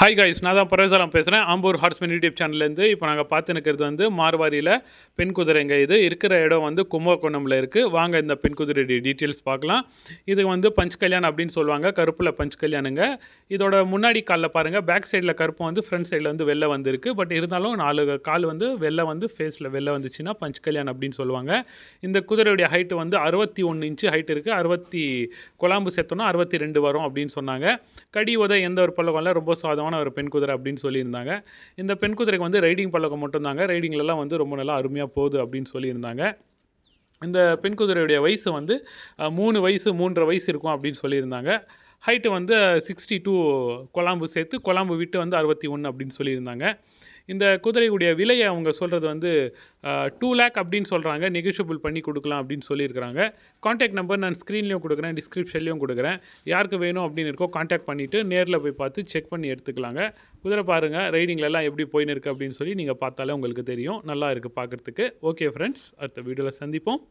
Hi guys நான் தான் பரவேசரம் பேசுகிறேன் ஆம்பூர் ஹார்ஸ்மேன் யூடியூப் சேனல்லேருந்து இப்போ நாங்கள் பார்த்து வந்து மார்வாரியில் பெண் குதிரைங்க இது? இருக்கிற இடம் வந்து கும்பகோணமில் இருக்குது வாங்க இந்த பெண் குதிரை டீட்டெயில்ஸ் பார்க்கலாம். இது வந்து பஞ்ச் கல்யாண் அப்படின்னு சொல்லுவாங்க. கருப்பில் பஞ்ச் கல்யாணுங்க. இதோட முன்னாடி காலில் பாருங்கள் பேக் சைடில் கருப்பு வந்து ஃப்ரண்ட் சைடில் வந்து வெளில வந்திருக்கு. பட் இருந்தாலும் நாலு கால் வந்து வெளில வந்து ஃபேஸில் வெளில வந்துச்சுன்னா பஞ்ச் கல்யாண் அப்படின்னு சொல்லுவாங்க. இந்த குதிரையுடைய ஹைட்டு வந்து அறுபத்தி ஒன்று இன்ச்சு ஹைட் இருக்குது அறுபத்தி குழாம்பு சேர்த்தோன்னா அறுபத்தி ரெண்டு வரும் அப்படின்னு சொன்னாங்க. கடி உதை எந்த ஒரு பழக்கம் ரொம்ப ரொம்ப சாதமான ஒரு பெண் குதிரை அப்படின்னு சொல்லியிருந்தாங்க. இந்த பெண் குதிரைக்கு வந்து ரைடிங் பழக்கம் மட்டும்தாங்க. ரைடிங்லலாம் வந்து ரொம்ப நல்லா அருமையாக போகுது அப்படின்னு சொல்லியிருந்தாங்க. இந்த பெண் குதிரையுடைய வயசு வந்து மூணு வயசு மூன்றரை வயசு இருக்கும் அப்படின்னு சொல்லியிருந்தாங்க. ஹைட்டு வந்து சிக்ஸ்டி டூ கொலாம்பு சேர்த்து கொலாம்பு விட்டு வந்து அறுபத்தி ஒன்று அப்படின்னு சொல்லியிருந்தாங்க. இந்த குதிரையுடைய விலையை அவங்க சொல்கிறது வந்து டூ லேக் அப்படின்னு சொல்கிறாங்க நெகிஷியபிள் பண்ணி கொடுக்கலாம் அப்படின்னு சொல்லியிருக்கிறாங்க. காண்டாக்ட் நம்பர் நான் ஸ்க்ரீன்லேயும் கொடுக்குறேன் டிஸ்கிரிப்ஷன்லேயும் கொடுக்குறேன். யாருக்கு வேணும் அப்படின்னு இருக்கோ காண்டாக்ட் பண்ணிவிட்டு நேரில் போய் பார்த்து செக் பண்ணி எடுத்துக்கலாங்க. குதிரை பாருங்கள் ரைடிங்லலாம் எப்படி போயின்னு இருக்குது அப்படின்னு சொல்லி நீங்கள் பார்த்தாலே உங்களுக்கு தெரியும். நல்லா இருக்குது பார்க்குறதுக்கு. ஓகே ஃப்ரெண்ட்ஸ் அடுத்த வீடியோவில் சந்திப்போம்.